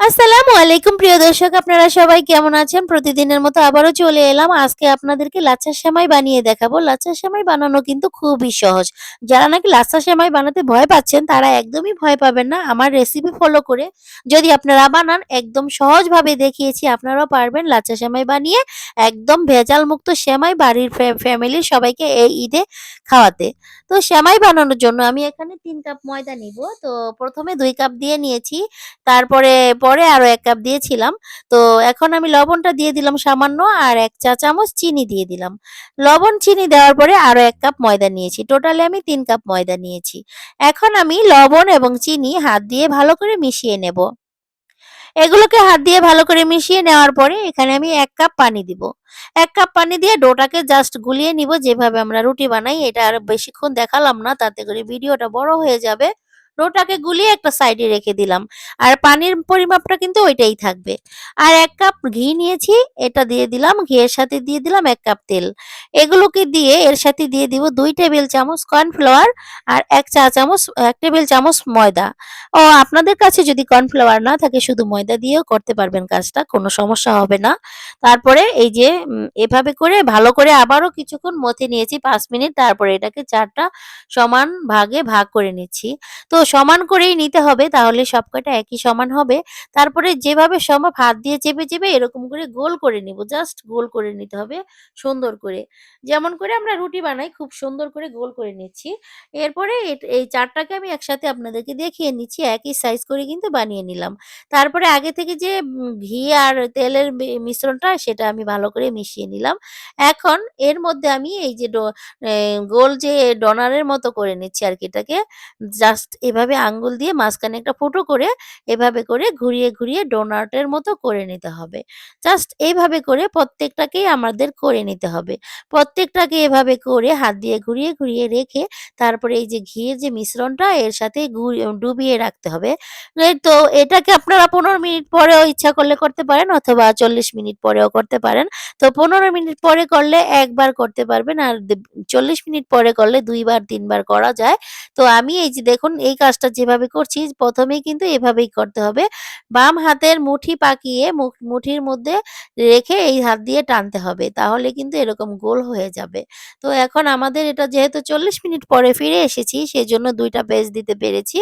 আসসালামু আলাইকুম, প্রিয় দর্শক। আপনারা সবাই কেমন আছেন? প্রতিদিনের মতো আবারও চলে এলাম। আজকে আপনাদেরকে লাচ্ছা সেমাই বানিয়ে দেখাবো। লাচ্ছা সেমাই বানানো কিন্তু খুবই সহজ। যারা নাকি লাচ্ছা সেমাই বানাতে ভয় পাচ্ছেন, তারা একদমই ভয় পাবেন না। আমার রেসিপি ফলো করে যদি আপনারা বানান, একদম সহজভাবে দেখিয়েছি, আপনারাও পারবেন লাচ্ছা সেমাই বানিয়ে একদম ভেজাল মুক্ত সেমাই বাড়ির ফ্যামিলির সবাইকে এই ঈদে খাওয়াতে। তো সেমাই বানানোর জন্য আমি এখানে তিন কাপ ময়দা নিব। তো প্রথমে দুই কাপ দিয়ে নিয়েছি। তারপরে পরে আরও এক কাপ দিয়েছিলাম। তো এখন আমি লবণটা দিয়ে দিলাম সামান্য আর এক চা চামচ চিনি দিয়ে দিলাম। লবণ, চিনি দেওয়ার পরে আরও এক কাপ ময়দা নিয়েছি। টোটালি আমি তিন কাপ ময়দা নিয়েছি। এখন আমি লবণ এবং চিনি হাত দিয়ে ভালো করে মিশিয়ে নেব। এগুলোকে হাত দিয়ে ভালো করে মিশিয়ে নেওয়ার পরে এখানে আমি এক কাপ পানি দিব। এক কাপ পানি দিয়ে ডোটাকে জাস্ট গুলিয়ে নিব যেভাবে আমরা রুটি বানাই। এটা আর বেশিক্ষণ দেখালাম না তাতে করে ভিডিওটা বড় হয়ে যাবে। ডোটাকে গুলিয়ে একটা সাইডে রেখে দিলাম। আর পানির পরিমাপটা কিন্তু ওইটাই থাকবে। আর এক কাপ ঘি নিয়েছি, এটা দিয়ে দিলাম, ঘিয়ের সাথে দিয়ে দিলাম এক কাপ তেল। এগুলোকে দিয়ে এর সাথে দিয়ে দিব দুই টেবিল চামচ কর্নফ্লাওয়ার আর এক চা চামচ, এক টেবিল চামচ ময়দা। ও, আপনাদের কাছে যদি কর্নফ্লাওয়ার না থাকে, শুধু ময়দা দিয়েও করতে পারবেন কাজটা, কোনো সমস্যা হবে না। তারপরে এই যে এভাবে করে ভালো করে আবারও কিছুক্ষণ মথে নিয়েছি, পাঁচ মিনিট। তারপরে এটাকে চারটা সমান ভাগে ভাগ করে নিচ্ছি। তো সমান করেই নিতে হবে, তাহলে সবকটা একই সমান হবে। তারপরে যেভাবে সম্ভব হাত দিয়ে চেপে চেপে এরকম করে গোল করে নিব জাস্ট গোল করে নিতে হবে সুন্দর করে। যেমন করে আমরা রুটি বানাই, খুব সুন্দর করে গোল করে নিচ্ছি। এরপরে এই চারটাকে আমি একসাথে আপনাদেরকে দেখিয়ে নিচ্ছি, একই সাইজ করে কিন্তু বানিয়ে নিলাম। তারপরে আগে থেকে যে ঘি আর তেলের মিশ্রণটা সেটা আমি ভালো করে মিশিয়ে নিলাম। এখন এর মধ্যে আমি এই যে গোল যে ডোনারের মতো করে নিচ্ছি আর কি এটাকে জাস্ট এভাবে আঙ্গুল দিয়ে মাঝখানে একটা ফুটো করে এভাবে করে ঘুরিয়ে ঘুরিয়ে ডোনাটের মতো করে নিতে হবে। জাস্ট এইভাবে করে প্রত্যেকটাকেই আমাদের করে নিতে হবে। প্রত্যেকটাকে এভাবে করে হাত দিয়ে ঘুরিয়ে ঘুরিয়ে রেখে তারপরে এই যে ঘিয়ের যে মিশ্রণটা, এর সাথে ডুবিয়ে রাখতে হবে। তো এটাকে আপনারা পনেরো মিনিট পরেও ইচ্ছা করলে করতে পারেন অথবা চল্লিশ মিনিট পরেও করতে পারেন। তো পনেরো মিনিট পরে করলে একবার করতে পারবেন আর চল্লিশ মিনিট পরে করলে দুইবার, তিনবার করা যায়। তো আমি এই যে দেখুন এই কাজটা যেভাবে করছি প্রথমেই কিন্তু এভাবেই করতে হবে। বাম হাতের মুঠি পাকিয়ে মুঠির মধ্যে রেখে এই হাত দিয়ে টানতে হবে, তাহলে কিন্তু এরকম গোল হয়ে যাবে। তো এখন আমাদের এটা যেহেতু চল্লিশ মিনিট পরে ফিরে এসেছি সেই জন্য দুইটা পেজ দিতে পেরেছি।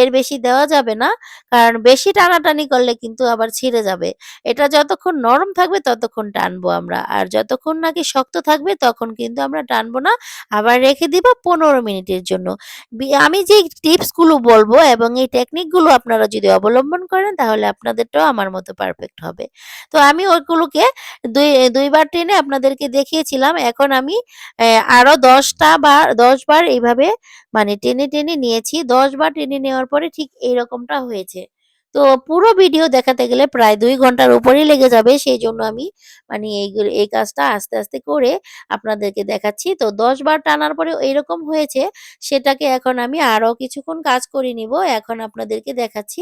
এর বেশি দেওয়া যাবে না, কারণ বেশি টানাটানি করলে কিন্তু আবার ছিঁড়ে যাবে। এটা যতক্ষণ নরম থাকবে ততক্ষণ টানবো আমরা, আর যতক্ষণ নাকি শক্ত থাকবে তখন কিন্তু আমরা টানবো না, আবার রেখে দিব পনেরো মিনিটের জন্য। আমি যে টিপসগুলো বলব এবং এই টেকনিকগুলো আপনারা যদি অবলম্বন করেন, তাহলে আপনাদেরটাও আমার মতো পারফেক্ট হবে। তো আমি ওইগুলোকে দুই, দুইবার টেনে আপনাদেরকে দেখিয়েছিলাম। এখন আমি আরও দশটা বার দশবার এইভাবে মানে টেনে টেনে নিয়েছি। দশবার টেনে নেওয়ার পরে ঠিক এইরকমটা হয়েছে। তো পুরো ভিডিও দেখাতে গেলে প্রায় দুই ঘণ্টার উপরেই লেগে যাবে, সেই জন্য আমি মানে এই এই কাজটা আস্তে আস্তে করে আপনাদেরকে দেখাচ্ছি। তো দশ বার টানার পরে এরকম হয়েছে, সেটাকে এখন আমি আরও কিছুক্ষণ কাজ করে নিব, এখন আপনাদেরকে দেখাচ্ছি।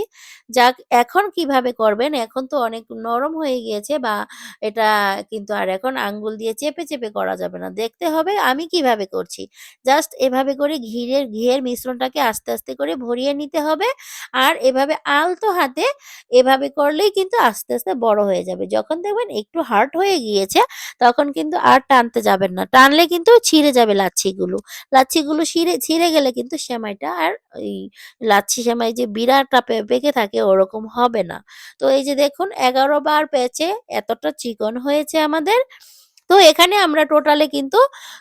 যাক, এখন কীভাবে করবেন, এখন তো অনেক নরম হয়ে গিয়েছে বা এটা কিন্তু আর এখন আঙ্গুল দিয়ে চেপে চেপে করা যাবে না। দেখতে হবে আমি কীভাবে করছি। জাস্ট এভাবে করে ঘিরের, ঘিয়ের মিশ্রণটাকে আস্তে আস্তে করে ভরিয়ে নিতে হবে। আর এভাবে আলতো হাতে এভাবে করলেই কিন্তু আস্তে আস্তে বড় হয়ে যাবে। যখন দেখবেন একটু হার্ড হয়ে গিয়েছে, তখন কিন্তু আর টানতে যাবেন না। টানলে কিন্তু ছিঁড়ে যাবে লাচ্ছিগুলো। লাচ্ছিগুলো ছিঁড়ে ছিঁড়ে গেলে কিন্তু সেমাইটা আর ওই লাচ্ছি সেমাই যে বিরাটটা পেকে থাকে ওরকম হবে না। তো এই যে দেখুন, এগারো বার পেঁচে এতটা চিকন হয়েছে আমাদের। তো এখানে আমরা টোটালে কিন্তু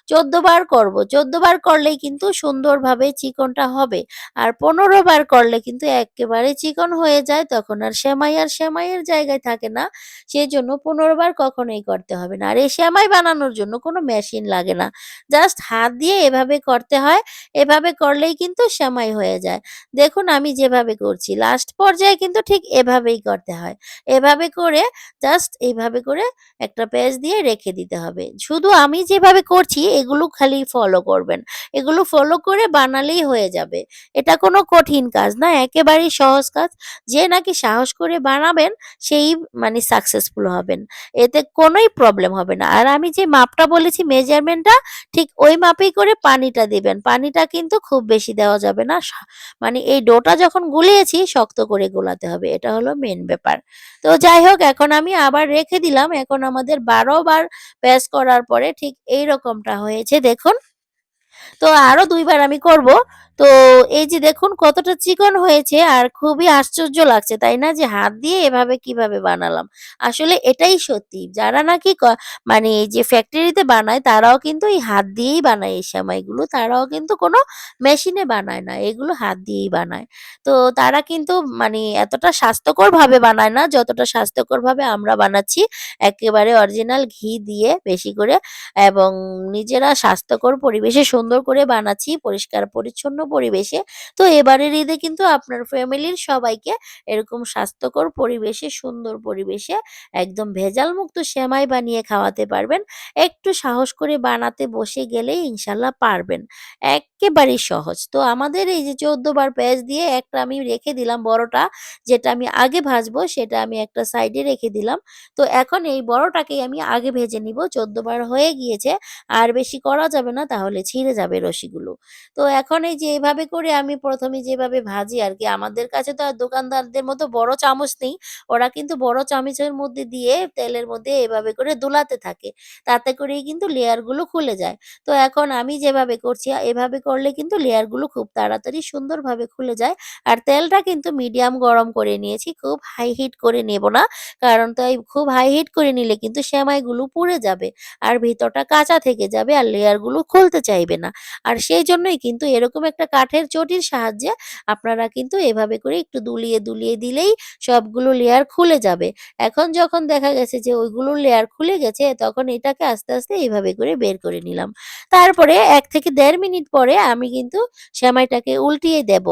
চোদ্দ বার করব। চোদ্দ বার করলেই কিন্তু সুন্দরভাবে চিকনটা হবে। আর পনেরো বার করলে কিন্তু একেবারে চিকন হয়ে যায়, তখন আর সেমাই আর সেমাইয়ের জায়গায় থাকে না। সেই জন্য পনেরো বার কখনোই করতে হবে না। আর এই সেমাই বানানোর জন্য কোনো মেশিন লাগে না। জাস্ট হাত দিয়ে এভাবে করতে হয়, এভাবে করলেই কিন্তু সেমাই হয়ে যায়। দেখুন আমি যেভাবে করছি লাস্ট পর্যায়ে কিন্তু ঠিক এভাবেই করতে হয়। এভাবে করে জাস্ট এইভাবে করে একটা পেজ দিয়ে রেখে দিতে হবে। শুধু আমি যেভাবে করছি এগুলো খালি ফলো করবেন। এগুলো ফলো করে বানালেই হয়ে যাবে। এটা কোনো কঠিন কাজ না, একেবারেই সহজ কাজ। যে নাকি সাহস করে বানাবেন সেই মানে সাকসেসফুল হবেন। এতে কোনোই প্রবলেম হবে না। আর আমি যে মাপটা বলেছি মেজারমেন্টটা ঠিক ওই মাপেই করে পানিটা দিবেন। পানিটা কিন্তু খুব বেশি দেওয়া যাবে না। মানে এই ডোটা যখন গুলিয়েছি শক্ত করে গোলাতে হবে। এটা হলো মেন ব্যাপার। তো যাই হোক এখন আমি আবার রেখে দিলাম। এখন আমাদের ১২ বার প্রেস করার পরে ঠিক এই রকমটা হয়েছে দেখুন। তো আরও দুইবার আমি করব। তো এই যে দেখুন কতটা চিকন হয়েছে আর খুবই আশ্চর্য লাগছে, তাই না? যে হাত দিয়ে এভাবে কীভাবে বানালাম। আসলে এটাই সত্যি। যারা নাকি মানে এই যে ফ্যাক্টরিতে বানায় তারাও কিন্তু এই হাত দিয়েই বানায় এই সেমাইগুলো। তারাও কিন্তু কোনো মেশিনে বানায় না। এগুলো হাত দিয়েই বানায়। তো তারা কিন্তু মানে এতটা স্বাস্থ্যকরভাবে বানায় না যতটা স্বাস্থ্যকরভাবে আমরা বানাচ্ছি। একেবারে অরিজিনাল ঘি দিয়ে বেশি করে এবং নিজেরা স্বাস্থ্যকর পরিবেশে সুন্দর করে বানাচ্ছি পরিষ্কার পরিচ্ছন্ন পরিবেশে। তো এবারের ঈদে কিন্তু আপনার ফ্যামিলির সবাইকে এরকম স্বাস্থ্যকর পরিবেশে, সুন্দর পরিবেশে একদম ভেজাল মুক্ত সেমাই বানিয়ে খাওয়াতে পারবেন। একটু সাহস করে বানাতে বসে গেলেই ইনশাআল্লাহ পারবেন। এক্কেবারেই সহজ। তো আমাদের এই যে ১৪ বার পেঁয়াজ দিয়ে একটা আমি রেখে দিলাম বড়টা, যেটা আমি আগে ভাজবো সেটা আমি একটা সাইডে রেখে দিলাম। তো এখন এই বড়টাকেই আমি আগে ভেজে নিব। ১৪ বার হয়ে গিয়েছে। আর বেশি করা যাবে না, তাহলে ছিঁড়ে যাবে রশিগুলো। তো এখন এই যে এভাবে করে আমি প্রথমে যেভাবে ভাজি আর কি আমাদের কাছে তো আর দোকানদারদের মতো বড় চামচ নেই। ওরা কিন্তু বড় চামচের মধ্যে দিয়ে তেলের মধ্যে এভাবে করে দোলাতে থাকে। তাতে করেই কিন্তু লেয়ারগুলো খুলে যায়। তো এখন আমি যেভাবে করছি, এভাবে করলে কিন্তু লেয়ারগুলো খুব তাড়াতাড়ি সুন্দরভাবে খুলে যায়। আর তেলটা কিন্তু মিডিয়াম গরম করে নিয়েছি। খুব হাই হিট করে নেব না। কারণ তাই খুব হাই হিট করে নিলে কিন্তু সেমাইগুলো পুড়ে যাবে। আর ভিতরটা কাঁচা থেকে যাবে আর লেয়ারগুলো খুলতে চাইবে না। আর সেই জন্যই কিন্তু এরকম একটা কাঠের চটির সাহায্যে আপনারা কিন্তু এভাবে করে একটু দুলিয়ে, দুলিয়ে দিলেই সবগুলো লেয়ার খুলে যাবে। এখন যখন দেখা গেছে যে ওইগুলো লেয়ার খুলে গেছে তখন এটাকে আস্তে, আস্তে এইভাবে করে বের করে নিলাম। তারপরে এক থেকে দেড় মিনিট পরে আমি কিন্তু সেমাইটাকে উল্টিয়ে দেব।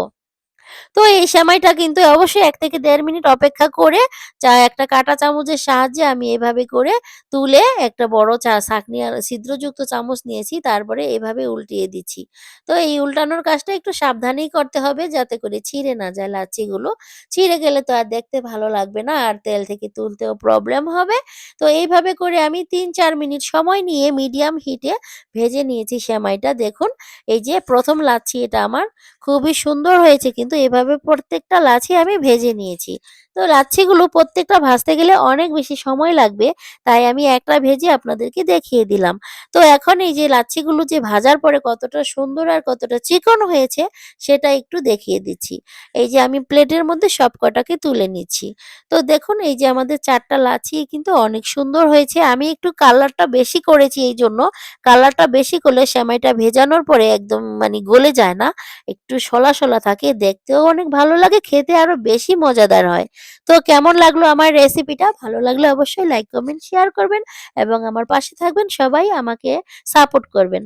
তো এই সেমাইটা কিন্তু অবশ্যই এক থেকে দেড় মিনিট অপেক্ষা করে চা, একটা কাঁটা চামচের সাহায্যে আমি এভাবে করে তুলে একটা বড় চা ছাঁকনি ছিদ্রযুক্ত চামচ নিয়েছি, তারপরে এভাবে উল্টিয়ে দিচ্ছি। তো এই উল্টানোর কাজটা একটু সাবধানেই করতে হবে যাতে করে ছিঁড়ে না যায় লাচ্ছিগুলো। ছিঁড়ে গেলে তো আর দেখতে ভালো লাগবে না, আর তেল থেকে তুলতেও প্রবলেম হবে। তো এইভাবে করে আমি ৩-৪ মিনিট সময় নিয়ে মিডিয়াম হিটে ভেজে নিয়েছি সেমাইটা। দেখুন, এই যে প্রথম লাচ্ছি এটা আমার। খুবই সুন্দর হয়েছে, কিন্তু এভাবে প্রত্যেকটা লাচি আমি ভেজে নিয়েছি। তো লাচ্ছিগুলো প্রত্যেকটা ভাজতে গেলে অনেক বেশি সময় লাগবে। তাই আমি একটা ভেজে আপনাদেরকে দেখিয়ে দিলাম। তো এখন এই যে লাচ্ছিগুলো যে ভাজার পরে কতটা সুন্দর আর কতটা চিকন হয়েছে সেটা একটু দেখিয়ে দিচ্ছি। এই যে আমি প্লেটের মধ্যে সবকটাকে তুলে নিচ্ছি। তো দেখুন এই যে আমাদের চারটা লাচ্ছি কিন্তু অনেক সুন্দর হয়েছে। আমি একটু কালারটা বেশি করেছি এই জন্য কালারটা বেশি করলে সেমাইটা ভেজানোর পরে একদম মানে গলে যায় না। একটু সলা সলা থাকে। দেখতেও অনেক ভালো লাগে, খেতে আরও বেশি মজাদার হয়। তো কেমন লাগল আমার রেসিপিটা? ভালো লাগলে অবশ্যই লাইক, কমেন্ট, শেয়ার করবেন এবং আমার পাশে থাকবেন। সবাই আমাকে সাপোর্ট করবেন।